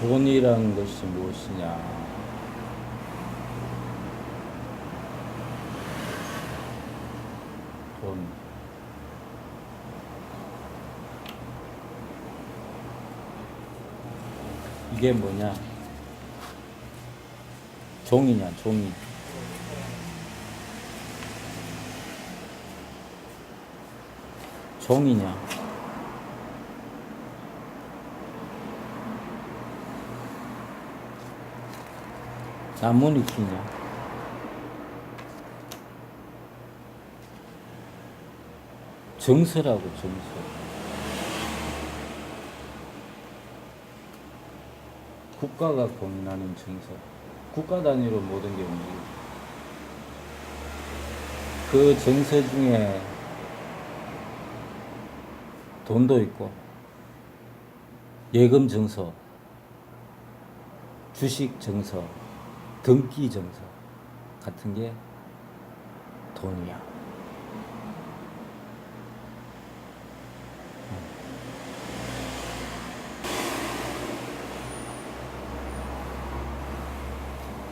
돈이란 것이 무엇이냐? 돈. 이게 뭐냐? 종이냐, 종이. 종이냐? 나무니키냐? 정서라고 정서. 국가가 공인하는 정서. 국가 단위로 모든 게 움직이고. 그 정서 중에 돈도 있고, 예금 정서, 주식 정서, 등기 정서 같은 게 돈이야.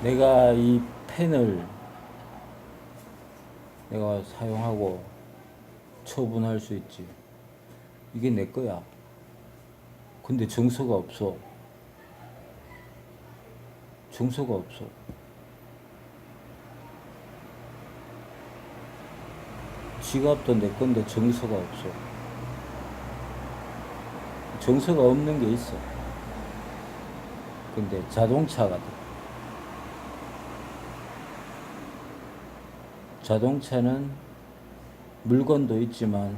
내가 이 펜을 내가 사용하고 처분할 수 있지. 이게 내 거야. 근데 정서가 없어. 정서가 없어. 지갑도 내 건데 정서가 없어. 정서가 없는 게 있어. 근데 자동차 같은. 자동차는 물건도 있지만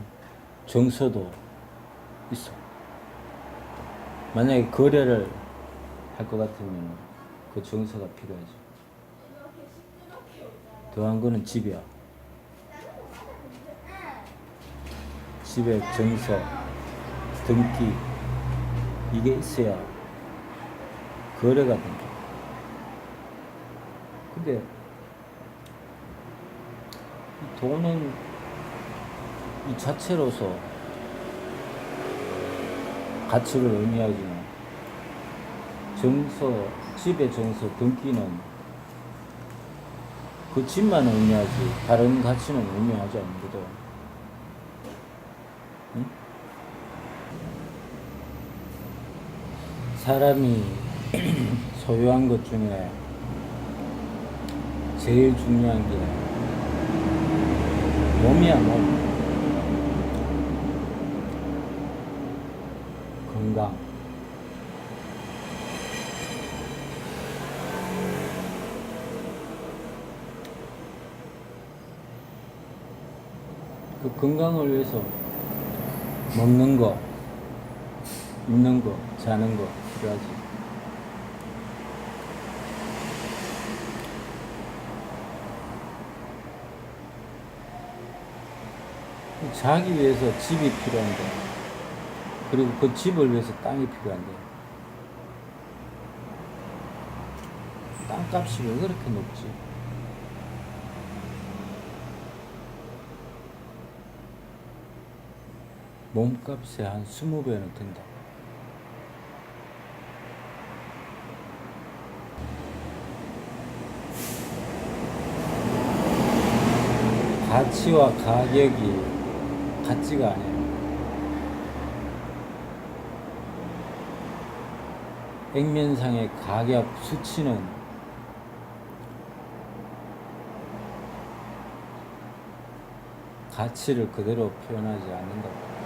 정서도 있어. 만약에 거래를 할 것 같으면 그 정서가 필요하지. 더한 거는 집이야. 집에 정서, 등기, 이게 있어야 거래가 된다. 근데 이 돈은 이 자체로서 가치를 의미하지만 정서, 집의 정서, 등기는 그 집만 의미하지 다른 가치는 의미하지 않거든. 응? 사람이 소유한 것 중에 제일 중요한 게 몸이야, 몸. 건강. 그 건강을 위해서 먹는 거, 입는 거, 자는 거 필요하지. 자기 위해서 집이 필요한데, 그리고 그 집을 위해서 땅이 필요한데, 땅값이 왜 그렇게 높지? 몸값의 한 20배는 된다. 가치와 가격이 같지가 않아요. 액면상의 가격 수치는 가치를 그대로 표현하지 않는다.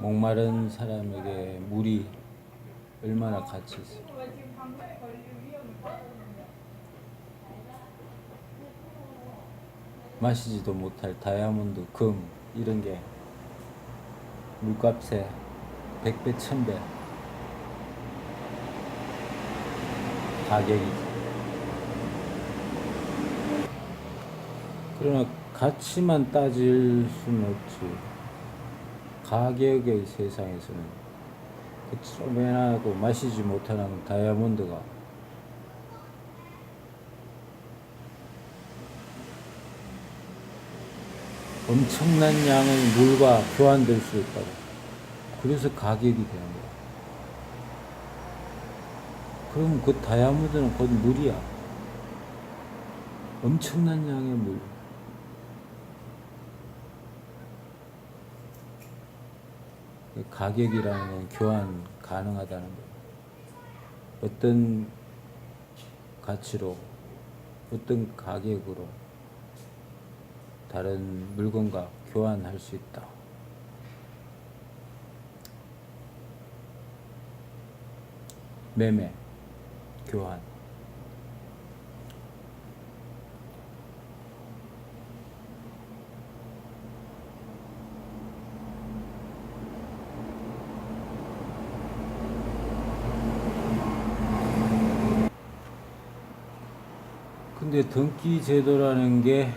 목마른 사람에게 물이 얼마나 가치 있어. 마시지도 못할 다이아몬드, 금 이런 게 물값에 100배, 1000배 가격이지. 그러나 가치만 따질 수는 없지. 가격의 세상에서는 그 쪼매나고 마시지 못하는 다이아몬드가 엄청난 양의 물과 교환될 수 있다고. 그래서 가격이 되는 거야. 그럼 그 다이아몬드는 곧 물이야. 엄청난 양의 물. 가격이라는 건 교환 가능하다는 거예요. 어떤 가치로, 어떤 가격으로 다른 물건과 교환할 수 있다. 매매, 교환. 근데 등기 제도라는 게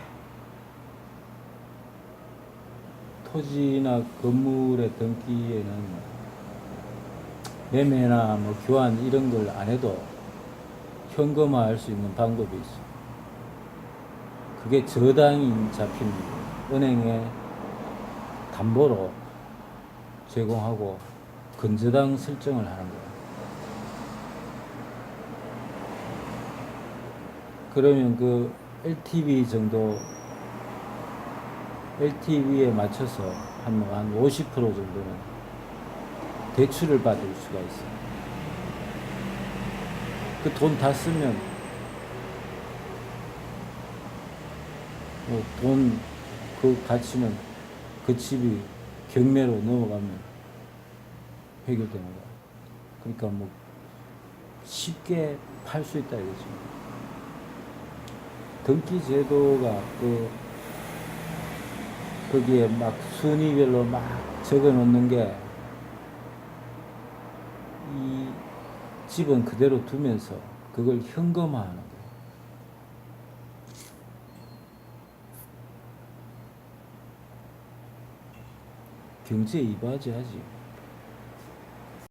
토지나 건물의 등기에는 매매나 뭐 교환 이런 걸 안 해도 현금화할 수 있는 방법이 있어. 그게 저당이 잡힌 은행에 담보로 제공하고 근저당 설정을 하는 거야. 그러면 그 LTV 정도 LTV에 맞춰서 한50% 정도는 대출을 받을 수가 있어. 그돈 다 쓰면 뭐 돈 그 가치는 그 집이 경매로 넘어가면 해결되는 거야. 그러니까 뭐 쉽게 팔 수 있다 이거지. 등기 제도가 그 거기에 막 순위별로 막 적어 놓는 게 이 집은 그대로 두면서 그걸 현금화하는 거예요. 경제 이바지 하지.